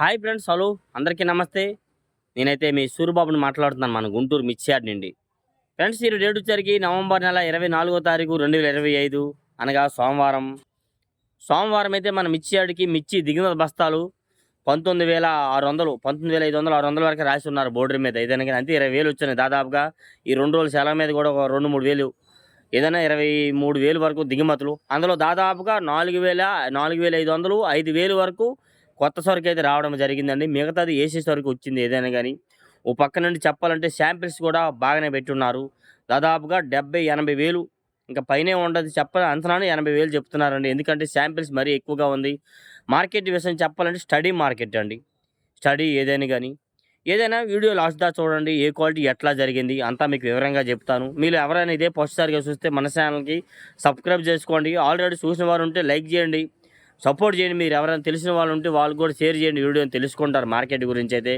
Hi friends hello. అందరికీ నమస్తే. నేనైతే మీ సూరిబాబుని మాట్లాడుతున్నాను మన గుంటూరు మిర్చియాడ్ నుండి. ఫ్రెండ్స్ ఈ డేట్ వచ్చరికి నవంబర్ నెల ఇరవై నాలుగో తారీఖు రెండు వేల ఇరవై ఐదు. అనగా సోమవారం. సోమవారం అయితే మన మిర్చియాడికి మిర్చి దిగుమతి బస్తాలు పంతొమ్మిది వేల ఆరు వందలు పంతొమ్మిది వేల ఐదు వందలు ఆరు వందల వరకు రాసి ఉన్నారు బోర్డర్ మీద. ఏదైనా కానీ అంతే ఇరవై వేలు వచ్చినాయి దాదాపుగా. ఈ రెండు రోజుల సెలవు మీద కూడా ఒక రెండు మూడు వేలు ఏదైనా ఇరవై మూడు వేలు వరకు దిగుమతులు. అందులో దాదాపుగా నాలుగు వేల నాలుగు వేల ఐదు వందలు ఐదు వేలు వరకు కొత్త సరుకు అయితే రావడం జరిగిందండి. మిగతాది ఏసీ సరుకు వచ్చింది ఏదైనా కానీ ఓ పక్క నుండి చెప్పాలంటే శాంపిల్స్ కూడా బాగానే పెట్టున్నారు. దాదాపుగా డెబ్బై ఎనభై వేలు. ఇంకా పైనే ఉండదు చెప్పాలి అంచనాను ఎనభై వేలు చెప్తున్నారండి. ఎందుకంటే శాంపిల్స్ మరీ ఎక్కువగా ఉంది. మార్కెట్ విషయం చెప్పాలంటే స్టడీ మార్కెట్ అండి. స్టడీ ఏదైనా కానీ ఏదైనా వీడియో లాస్ట్ దా చూడండి. ఏ క్వాలిటీ ఎట్లా జరిగింది? అంతా మీకు వివరంగా చెప్తాను. మీరు ఎవరైనా ఇదే ఫస్ట్సారిగా చూస్తే మన ఛానల్కి సబ్స్క్రైబ్ చేసుకోండి. ఆల్రెడీ చూసిన వారు ఉంటే లైక్ చేయండి. సపోర్ట్ చేయండి. మీరు ఎవరైనా తెలిసిన వాళ్ళు ఉంటే వాళ్ళు కూడా షేర్ చేయండి. వీడియోని తెలుసుకుంటారు మార్కెట్ గురించి అయితే.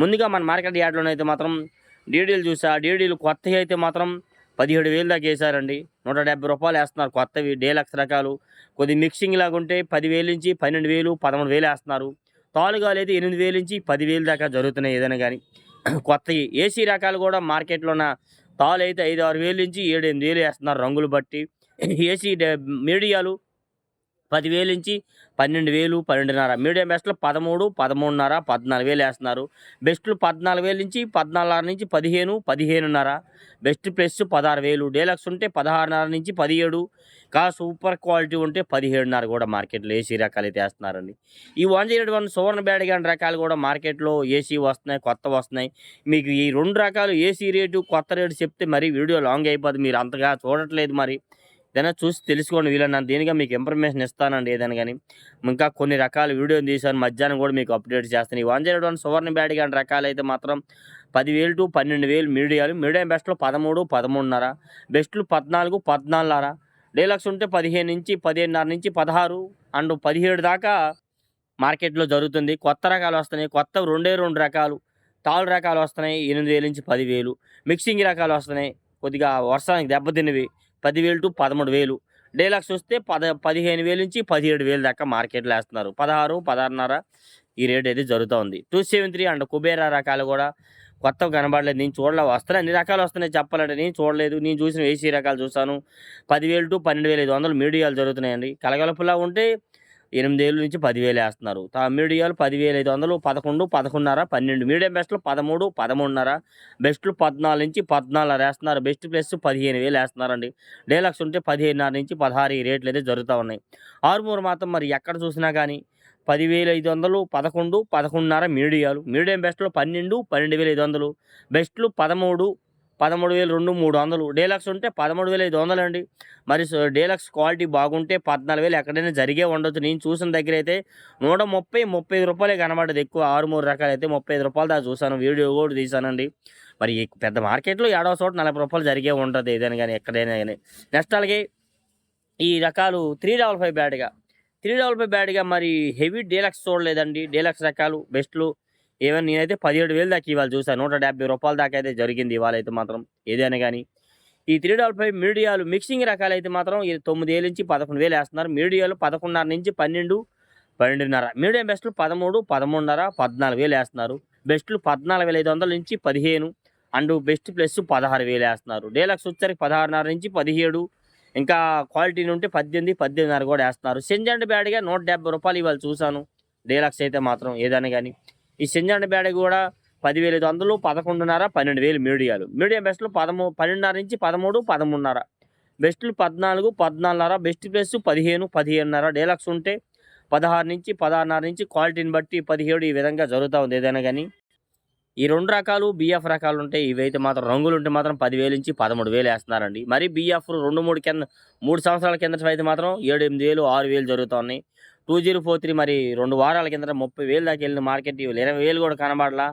ముందుగా మన మార్కెట్ యార్డ్లోనే అయితే మాత్రం డీడీలు చూసా. డీడీలు కొత్తవి అయితే మాత్రం పదిహేడు వేలు దాకా వేసారండి నూట డెబ్బై రూపాయలు వేస్తున్నారు కొత్తవి. డేలక్స్ రకాలు. కొద్ది మిక్సింగ్ లాగా ఉంటే పదివేలు నుంచి పన్నెండు వేలు పదమూడు వేలు వేస్తున్నారు. తాలుగాలు అయితే ఎనిమిది వేలు నుంచి పదివేలు దాకా జరుగుతున్నాయి ఏదైనా కానీ. కొత్తవి. ఏసీ రకాలు కూడా మార్కెట్లో ఉన్న తాలు అయితే ఐదు ఆరు వేలు నుంచి ఏడు ఎనిమిది వేలు వేస్తున్నారు రంగులు బట్టి. ఏసీ మీడియాలు పదివేలు నుంచి పన్నెండు వేలు పన్నెండున్నర. మీడియం బెస్ట్లో పదమూడు పదమూడున్నర పద్నాలుగు వేలు వేస్తున్నారు. బెస్ట్లు పద్నాలుగు వేలు నుంచి పద్నాలుగున్నర నుంచి పదిహేను పదిహేనున్నర. బెస్ట్ ప్లస్ పదహారు వేలు డేలక్స్ ఉంటే పదహారున్నర నుంచి పదిహేడు. కా సూపర్ క్వాలిటీ ఉంటే పదిహేడున్నర కూడా మార్కెట్లో ఏసీ రకాలు అయితే వేస్తున్నారండి. ఈ వన్ జీరో వన్ సువర్ణ బ్యాడ్గాన్ రకాలు కూడా మార్కెట్లో ఏసీ వస్తున్నాయి కొత్త వస్తున్నాయి. మీకు ఈ రెండు రకాలు ఏసీ రేటు కొత్త రేటు చెప్తే మరి వీడియో లాంగ్ అయిపోతుంది మీరు అంతగా చూడట్లేదు మరి. ఏదైనా చూసి తెలుసుకోండి వీళ్ళని దేనిగా మీకు ఇన్ఫర్మేషన్ ఇస్తానండి ఏదైనా కానీ. ఇంకా కొన్ని రకాల వీడియో తీసాను మధ్యాహ్నం కూడా మీకు అప్డేట్ చేస్తాను. ఈ వన్ జీరో వన్ సువర్ణ బ్యాడ్ కానీ రకాలు అయితే మాత్రం పదివేలు టు పన్నెండు వేలు మీడియాలు మీడియం బెస్ట్లో పదమూడు పదమూడున్నర. బెస్ట్లు పద్నాలుగు పద్నాలుగున్నర. డీలక్స్ ఉంటే పదిహేను నుంచి పదిహేనున్నర నుంచి పదహారు అండ్ పదిహేడు దాకా మార్కెట్లో జరుగుతుంది. కొత్త రకాలు వస్తున్నాయి. కొత్త రెండే రెండు రకాలు. తాళ్ళు రకాలు వస్తున్నాయి. ఎనిమిది వేలు నుంచి పదివేలు. మిక్సింగ్ రకాలు వస్తున్నాయి. కొద్దిగా వర్షానికి దెబ్బతిన్నవి. పదివేలు టు పదమూడు వేలు. డైలాగ్స్ వస్తే పద పదిహేను వేలు నుంచి పదిహేడు వేలు దాకా మార్కెట్లో వేస్తున్నారు. పదహారు పదహారున్నర ఈ రేట్ అయితే జరుగుతూ ఉంది. Two seven three and Kubera రకాలు కూడా కొత్తగా కనబడలేదు. నేను చూడలే వస్తున్నాయి. అన్ని రకాలు వస్తున్నాయి చెప్పాలంటే. నేను చూడలేదు. నేను చూసిన ఏసీ రకాలు చూసాను పదివేలు టు పన్నెండు వేల ఐదు వందలు మీడియాలు జరుగుతున్నాయండి. కలగలుపులా ఉంటే ఎనిమిది నుంచి పదివేలు వేస్తున్నారు. మీడియాలు పదివేల ఐదు వందలు పదకొండు పదకొండున్నర పన్నెండు. మీడియం బెస్ట్లు పదమూడు పదమూడున్నర. బెస్ట్లు పద్నాలుగు నుంచి పద్నాలుగున్నర వేస్తున్నారు. బెస్ట్ ప్లస్ పదిహేను వేలు వేస్తున్నారండి. డేలక్స్ ఉంటే పదిహేనున్నర నుంచి పదహారు ఈ రేట్లు అయితే జరుగుతూ ఉన్నాయి. ఆరుమూరు మాత్రం మరి ఎక్కడ చూసినా కానీ పదివేల ఐదు వందలు పదకొండు పదకొండున్నర మీడియాలు. మీడియం బెస్ట్లో పన్నెండు పన్నెండు వేల ఐదు వందలు. బెస్ట్లు పదమూడు పదమూడు వేలు రెండు మూడు వందలు. డేలక్స్ ఉంటే పదమూడు వేల ఐదు వందలు అండి మరి సో- డేలక్స్ క్వాలిటీ బాగుంటే పద్నాలుగు వేలు ఎక్కడైనా జరిగే ఉండొచ్చు. నేను చూసిన దగ్గర అయితే నూట ముప్పై ముప్పై ఐదు రూపాయలే కనబడదు ఎక్కువ ఆరు మూడు రకాలు అయితే ముప్పై ఐదు రూపాయలు దాకా చూశాను. వీడియో కూడా తీసానండి మరి పెద్ద మార్కెట్లో ఏడవ చోట నలభై రూపాయలు జరిగే ఉంటుంది ఏదైనా కానీ ఎక్కడైనా కానీ. నెక్స్ట్ అలాగే ఈ రకాలు త్రీ డబల్ ఫైవ్ బ్యాడ్గా. త్రీ డబల్ ఫైవ్ బ్యాడ్గా మరి హెవీ డీలక్స్ చూడలేదండి. డీలక్స్ రకాలు బెస్ట్లు ఏమైనా నేనైతే పదిహేడు వేలు దాకా ఇవాళ చూసాను నూట డెబ్బై రూపాయల దాకా అయితే జరిగింది ఇవాళ అయితే మాత్రం ఏదైనా కానీ. ఈ త్రీ డబల్ ఫైవ్ మీడియాలు మిక్సింగ్ రకాలు అయితే మాత్రం ఇది తొమ్మిది వేలు నుంచి పదకొండు వేలు వేస్తున్నారు. మీడియాలు పదకొండున్నర నుంచి పన్నెండు పన్నెండున్నర. మీడియం బెస్ట్లు పదమూడు పదమూడున్నర పద్నాలుగు వేలు వేస్తున్నారు. బెస్ట్లు పద్నాలుగు వేల ఐదు వందల నుంచి పదిహేను అండ్ బెస్ట్ ప్లస్ పదహారు వేలు వేస్తున్నారు. డేలక్స్ వచ్చరికి పదహారున్నర నుంచి పదిహేడు ఇంకా క్వాలిటీ ఉంటే పద్దెనిమిది పద్దెనిమిదిన్నర కూడా వేస్తున్నారు. సెంజండ్ బ్యాడ్గా నూట డెబ్బై రూపాయలు ఇవాళ చూశాను. డేలక్స్ అయితే మాత్రం ఏదైనా కానీ. ఈ సింజాండ బ్యాడ్ కూడా పదివేల ఐదు వందలు పదకొండున్నర పన్నెండు వేలు మీడియాలు. మీడియం బెస్ట్లు పదమూ పన్నెండున్నర నుంచి పదమూడు పదమూడున్నర. బెస్ట్లు పద్నాలుగు పద్నాలుగున్నర బెస్ట్ ప్లస్ పదిహేను పదిహేనున్నర. డీలక్స్ ఉంటే పదహారు నుంచి పదహారున్నర నుంచి క్వాలిటీని బట్టి పదిహేడు ఈ విధంగా జరుగుతూ ఉంది ఏదైనా కానీ ఈ రెండు రకాలు బిఎఫ్ రకాలు ఉంటాయి ఇవైతే మాత్రం రంగులు ఉంటే మాత్రం పదివేలు నుంచి పదమూడు వేలు వేస్తున్నారండి. మరి బిఎఫ్ రెండు మూడు కింద మూడు సంవత్సరాల కింద అయితే మాత్రం ఏడు ఎనిమిది వేలు ఆరు వేలు జరుగుతున్నాయి టూ జీరో ఫోర్ త్రీ మరి రెండు వారాల కింద ముప్పై వేలు దాకా వెళ్ళిన మార్కెట్ ఇవ్వాలి. ఇరవై వేలు కూడా కనబడలా.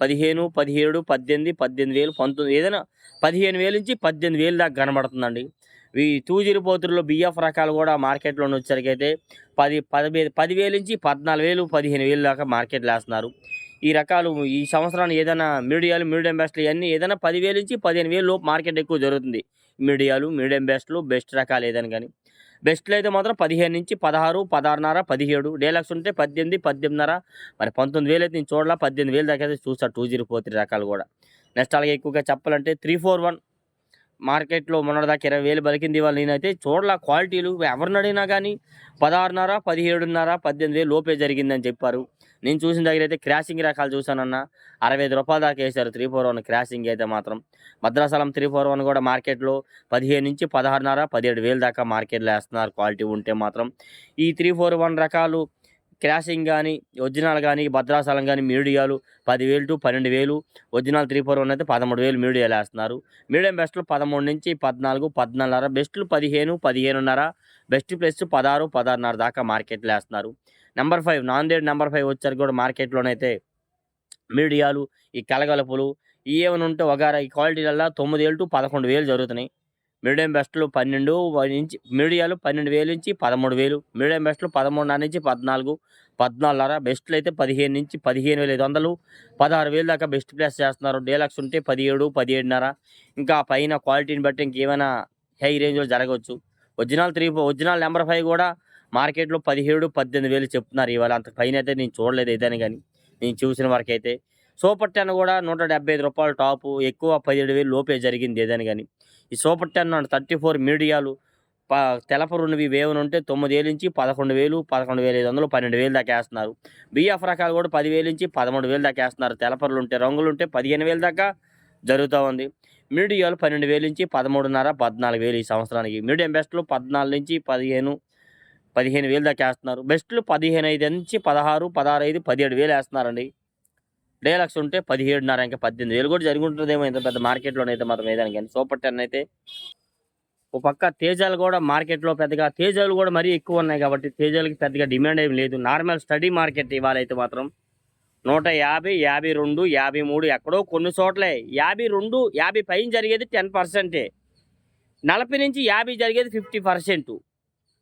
పదిహేను పదిహేడు పద్దెనిమిది పద్దెనిమిది వేలు పంతొమ్మిది ఏదైనా పదిహేను వేలు నుంచి పద్దెనిమిది వేలు దాకా కనబడుతుందండి. ఈ టూ జీరో ఫోర్ త్రీలో బిఎఫ్ రకాలు కూడా మార్కెట్లో వచ్చరికి అయితే పది పది పదివేలు నుంచి పద్నాలుగు వేలు పదిహేను వేలు దాకా మార్కెట్లో వేస్తున్నారు. ఈ రకాలు ఈ సంవత్సరాన్ని ఏదైనా మీడియాలు మీడియం బెస్ట్లు ఇవన్నీ ఏదైనా పదివేలు నుంచి పదిహేను వేలు లోపు మార్కెట్ ఎక్కువ జరుగుతుంది. మీడియాలు మీడియం బెస్ట్లు బెస్ట్ రకాలు ఏదైనా కానీ. బెస్ట్లో అయితే మాత్రం పదిహేను నుంచి పదహారు పదహారున్నర పదిహేడు. డేలక్స్ ఉంటే పద్దెనిమిది పద్దెనిమిదిన్నర. మరి పంతొమ్మిది వేలు అయితే నేను చూడాల పద్దెనిమిది వేలు దాకా అయితే చూస్తాను టూ జీరో ఫోర్ త్రీ రకాలు కూడా. నెక్స్ట్ అలాగే ఎక్కువగా చెప్పాలంటే త్రీ ఫోర్ వన్ మార్కెట్లో మొన్నటిదాకా ఇరవై వేలు బలికింది వాళ్ళు నేనైతే చూడలా క్వాలిటీలు. ఎవరిని అడిగినా కానీ పదహారున్నర పదిహేడున్నర పద్దెనిమిది వేలు లోపే జరిగిందని చెప్పారు. నేను చూసిన దగ్గర అయితే క్రాసింగ్ రకాలు చూసానన్న అరవై ఐదు రూపాయల దాకా వేశారు త్రీ ఫోర్ వన్ క్రాసింగ్ అయితే మాత్రం. భద్రాచలం త్రీ ఫోర్ వన్ కూడా మార్కెట్లో పదిహేను నుంచి పదహారున్నర పదిహేడు వేలు దాకా మార్కెట్లో వేస్తున్నారు క్వాలిటీ ఉంటే మాత్రం. ఈ త్రీ ఫోర్ వన్ రకాలు క్రాసింగ్ కానీ ఒరిజినల్ కానీ భద్రాసలం కానీ మీడియాలు పదివేలు టు పన్నెండు వేలు ఒరిజినల్ త్రీ ఫోర్ వన్ అయితే పదమూడు వేలు మీడియాలు వేస్తున్నారు మీడియం బెస్ట్లు పదమూడు నుంచి పద్నాలుగు పద్నాలుగున్నర బెస్ట్లు పదిహేను పదిహేనున్నర బెస్ట్ ప్లస్ పదహారు పదహారున్నర దాకా మార్కెట్లో వేస్తున్నారు number five Nanded number five వచ్చారు కూడా మార్కెట్లోనైతే మీడియాలు ఈ కలగలుపులు ఏమైనా ఉంటే వగారా ఈ క్వాలిటీలల్లో తొమ్మిది వేలు టు పదకొండు వేలు జరుగుతున్నాయి. మీడియం బెస్ట్లు పన్నెండు నుంచి మీడియాలు పన్నెండు వేలు నుంచి పదమూడు వేలు మీడియం బెస్ట్లు పదమూడున్నర నుంచి పద్నాలుగు పద్నాలుగున్నర బెస్ట్లు అయితే పదిహేను నుంచి పదిహేను వేల ఐదు వందలు పదహారు వేలు దాకా బెస్ట్ ప్లేస్ చేస్తున్నారు. డీలక్స్ ఉంటే పదిహేడు పదిహేడున్నర. ఇంకా పైన క్వాలిటీని బట్టి ఇంకేమైనా హై రేంజ్లో జరగవచ్చు. Original three original number five కూడా మార్కెట్లో పదిహేడు పద్దెనిమిది వేలు చెప్తున్నారు ఇవాళ. అంత పైన అయితే నేను చూడలేదు ఏదైనా కానీ. నేను చూసిన వరకు అయితే సూపర్ టెన్ కూడా నూట డెబ్బై ఐదు రూపాయలు టాపు ఎక్కువ పదిహేడు వేలు లోపే జరిగింది ఏదని కానీ ఈ సూపర్ టెన్ థర్టీ ఫోర్ మీడియాలు ప తెలపరున్నవి వేవన ఉంటే తొమ్మిదివేలు నుంచి పదకొండు వేలు పదకొండు వేల ఐదు వందలు పన్నెండు వేలు దాకా వేస్తున్నారు. బిఎఫ్ రకాలు కూడా పదివేలు నుంచి పదమూడు వేలు దాకా వేస్తున్నారు. తెలపరులు ఉంటే రంగులు ఉంటే పదిహేను వేలు దాకా జరుగుతూ ఉంది. మీడియాలు పన్నెండు వేలు నుంచి పదమూడున్నర పద్నాలుగు వేలు ఈ సంవత్సరానికి. మీడియం బెస్ట్లు పద్నాలుగు నుంచి పదిహేను పదిహేను వేలు దాకా వేస్తున్నారు. బెస్ట్లు పదిహేను ఐదు నుంచి పదహారు పదహారు ఐదు పదిహేడు వేలు వేస్తున్నారండి. డేలక్స్ ఉంటే పదిహేడున్నర ఇంకా పద్దెనిమిది వేలు కూడా జరిగి ఉంటుందేమో ఇంత పెద్ద మార్కెట్లోనైతే మాత్రం ఏదైనా కానీ సూపర్ టెన్ అయితే ఒక పక్క తేజాలు కూడా మార్కెట్లో పెద్దగా తేజాలు కూడా మరీ ఎక్కువ ఉన్నాయి కాబట్టి తేజాలకి పెద్దగా డిమాండ్ ఏమి లేదు. నార్మల్ స్టడీ మార్కెట్ ఇవాళ అయితే మాత్రం నూట యాభై యాభై రెండు యాభై మూడు ఎక్కడో కొన్ని చోట్లే. యాభై రెండు యాభై పైన జరిగేది టెన్ పర్సెంటే. నలభై నుంచి యాభై జరిగేది ఫిఫ్టీ పర్సెంట్.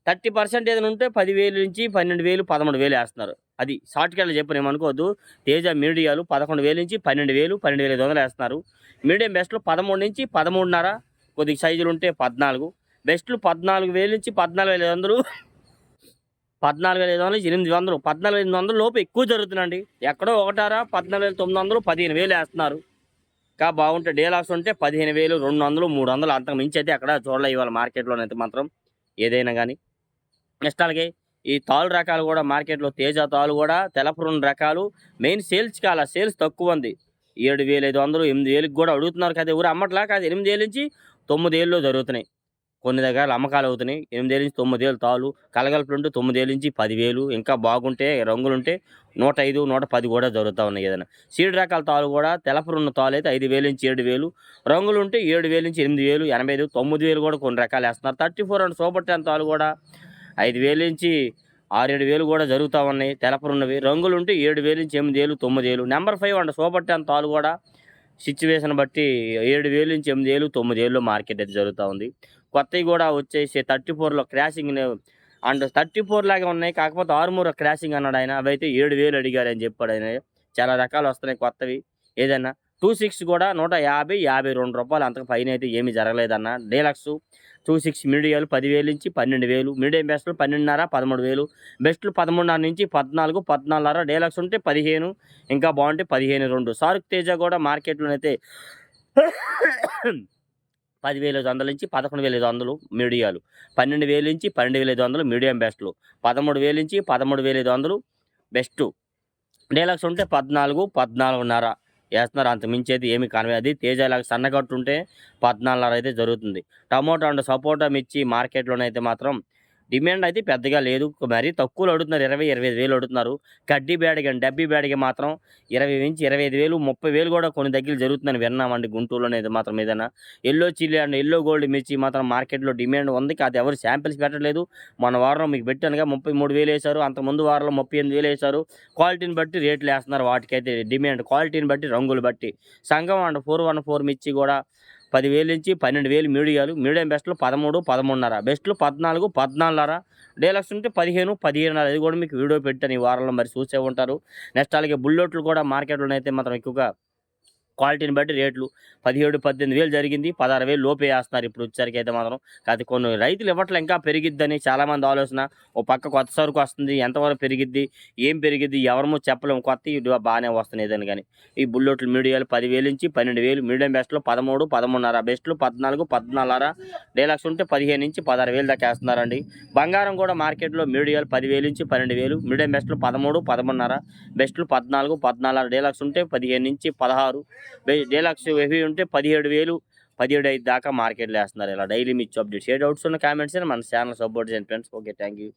థర్టీ పర్సెంట్ ఏదైనా ఉంటే పదివేలు నుంచి పన్నెండు వేలు పదమూడు వేలు వేస్తున్నారు. అది షార్ట్ కట్లో చెప్పను తేజ మీడియాలు పదకొండు వేలు నుంచి పన్నెండు వేలు పన్నెండు వేల ఐదు వందలు వేస్తున్నారు. మీడియం బెస్ట్లు పదమూడు నుంచి పదమూడున్నర కొద్దిగా సైజులు ఉంటే పద్నాలుగు. బెస్ట్లు పద్నాలుగు వేలు నుంచి పద్నాలుగు వేల ఐదు వందలు పద్నాలుగు వేల ఐదు వందలు ఎనిమిది వందలు పద్నాలుగు ఎనిమిది వందలు లోపు ఎక్కువ జరుగుతుందండి. ఎక్కడో ఒకటారా పద్నాలుగు వేల తొమ్మిది వందలు పదిహేను వేలు వేస్తున్నారు. ఇంకా బాగుంటే డేలాస్ ఉంటే పదిహేను వేలు రెండు వందలు మూడు వందలు అంతకు మించి అయితే ఎక్కడ చూడలే ఇవాళ మార్కెట్లోనైతే మాత్రం. ఏదైనా కానీ. నెక్స్ట్ అలాగే ఈ తాళ్ళు రకాలు కూడా మార్కెట్లో తేజ తాళ్ళు కూడా తెలపు రెండు రకాలు మెయిన్ సేల్స్ కాల సేల్స్ తక్కువ ఉంది. ఏడు వేలు ఐదు వందలు ఎనిమిది వేలకు కూడా అడుగుతున్నారు కదా ఊరు అమ్మట్లా కాదు. ఎనిమిది వేలు నుంచి తొమ్మిది ఏళ్ళు జరుగుతున్నాయి. కొన్ని దగ్గర అమ్మకాలు అవుతున్నాయి. ఎనిమిది ఏళ్ళ నుంచి తొమ్మిది వేలు తాలు. కలగలుపులు ఉంటే తొమ్మిది ఏళ్ళ నుంచి పదివేలు. ఇంకా బాగుంటే రంగులు ఉంటే నూట ఐదు నూట పది కూడా జరుగుతూ ఉన్నాయి ఏదైనా. సీడ్ రకాల తాలు కూడా తెలపరున్న తాలు అయితే ఐదు వేలు నుంచి ఏడు వేలు. రంగులు ఉంటే ఏడు వేలు నుంచి ఎనిమిది వేలు ఎనభై ఐదు తొమ్మిది వేలు కూడా కొన్ని రకాలు వేస్తున్నారు. Thirty four and super ten తాలు కూడా ఐదు వేలు నుంచి ఆరేడు వేలు కూడా జరుగుతూ ఉన్నాయి. తెలపరున్నవి. రంగులు ఉంటే ఏడు వేలు నుంచి ఎనిమిది వేలు తొమ్మిది వేలు. నెంబర్ ఫైవ్ అండ్ సూపర్ తాలు కూడా సిచ్యువేషన్ బట్టి ఏడు వేలు నుంచి ఎనిమిది వేలు తొమ్మిది వేలు మార్కెట్ అయితే జరుగుతూ ఉంది. కొత్తవి కూడా వచ్చేసి థర్టీ ఫోర్లో క్రాసింగ్ అండ్ థర్టీ ఫోర్ లాగా ఉన్నాయి. కాకపోతే ఆరుమూర క్రాసింగ్ అన్నాడు ఆయన. అవి అయితే ఏడు వేలు అడిగారు అని చెప్పాడు ఆయన. చాలా రకాలు వస్తున్నాయి కొత్తవి. ఏదైనా టూ సిక్స్ కూడా నూట యాభై యాభై రెండు రూపాయలు. అంతకు పైన అయితే ఏమీ జరగలేదన్న. డీలక్స్ టూ సిక్స్ మీడియాలు పదివేలు నుంచి పన్నెండు వేలు. మీడియం బెస్ట్లు పన్నెండున్నర పదమూడు వేలు. బెస్ట్లు పదమూడున్నర నుంచి పద్నాలుగు పద్నాలుగున్నర. డీలక్స్ ఉంటే పదిహేను ఇంకా బాగుంటే పదిహేను రెండు. సారుక్ తేజ కూడా మార్కెట్లోనైతే పదివేల ఐదు వందల నుంచి పదకొండు వేల ఐదు వందలు మీడియాలు. పన్నెండు వేల నుంచి పన్నెండు వేల ఐదు వందలు మీడియం బెస్ట్లు. పదమూడు వేల నుంచి పదమూడు వేల ఐదు వందలు బెస్ట్. డీలక్స్ ఉంటే పద్నాలుగు పద్నాలుగున్నర. వేస్తున్నారు. అంత మించి అయితే ఏమి కనవే అది తేజలాగా సన్నగట్టు ఉంటే పద్నాలుగున్నర అయితే జరుగుతుంది. టమోటా అండ్ సపోటా మిర్చి మార్కెట్లోనైతే మాత్రం డిమాండ్ అయితే పెద్దగా లేదు. మరీ తక్కువలో అడుగుతున్నారు. ఇరవై ఇరవై ఐదు వేలు అడుగుతున్నారు. కడ్డీ బ్యాడ్కి డబ్బీ బ్యాడ్కి మాత్రం ఇరవై నుంచి ఇరవై ఐదు వేలు ముప్పై వేలు కూడా కొన్ని దగ్గర జరుగుతుందని విన్నామండి గుంటూరులోనే ఇది మాత్రం ఏదైనా yellow chilli and yellow gold మిర్చి మాత్రం మార్కెట్లో డిమాండ్ ఉంది. అది ఎవరు శాంపిల్స్ పెట్టలేదు మన వారం మీకు పెట్టానుగా ముప్పై మూడు వేలు వేశారు. అంత ముందు వారంలో ముప్పై ఎనిమిది వేలు వేశారు. క్వాలిటీని బట్టి రేట్లు వేస్తున్నారు. వాటికైతే డిమాండ్ క్వాలిటీని బట్టి రంగులు బట్టి. సంఘం అండ్ ఫోర్ వన్ ఫోర్ మిర్చి కూడా పదివేలు నుంచి పన్నెండు వేలు మీడియాలు. మీడియం బెస్ట్లు పదమూడు పదమూడున్నర. బెస్ట్లు పద్నాలుగు పద్నాలుగున్నర. డీలక్స్ ఉంటే పదిహేను పదిహేనున్నర. అది కూడా మీకు వీడియో పెట్టాను ఈ వారంలో. మరి చూసే ఉంటారు. నెక్స్ట్ అలాగే బుల్లెట్లు కూడా మార్కెట్లోనైతే అయితే మాత్రం ఎక్కువగా క్వాలిటీని బట్టి రేట్లు పదిహేడు పద్దెనిమిది వేలు జరిగింది. పదహారు వేలు లోపే వేస్తున్నారు ఇప్పుడు వచ్చేసరికి అయితే మాత్రం. కాదు కొన్ని రైతులు ఇవ్వట్లే ఇంకా పెరిగిద్దని చాలామంది ఆలోచన. ఓ పక్క కొత్త సరుకు వస్తుంది ఎంతవరకు పెరిగిద్ది ఏం పెరిగిద్ది ఎవరమో చెప్పలేము. కొత్త ఇటు బాగానే వస్తున్నాయి ఏదని కానీ. ఈ బుల్లెట్లు మీడియాలు పదివేలు నుంచి పన్నెండు వేలు మీడియం బెస్ట్లో పదమూడు పదమూడున్నర బెస్ట్లు పద్నాలుగు పద్నాలుగున్నర. డీలక్స్ ఉంటే పదిహేను నుంచి పదహారు వేలు దాకా వేస్తున్నారండి. బంగారం కూడా మార్కెట్లో మీడియాలు పదివేలు నుంచి పన్నెండు వేలు మీడియం బెస్ట్లు పదమూడు పదమూడున్నర బెస్ట్లు పద్నాలుగు పద్నాలుగు డీలక్స్ ఉంటే పదిహేను నుంచి పదహారు. డీలక్స్ హెవీ ఉంటే పదిహేడు వేలు పదిహేడు ఐదు దాకా మార్కెట్లో వేస్తున్నారు ఇలా. డైలీ మీ అప్డేట్స్ ఏ డౌట్స్ ఉన్న కామెంట్స్ మన ఛానల్ సపోర్ట్ చేయండి ఫ్రెండ్స్. Okay thank you.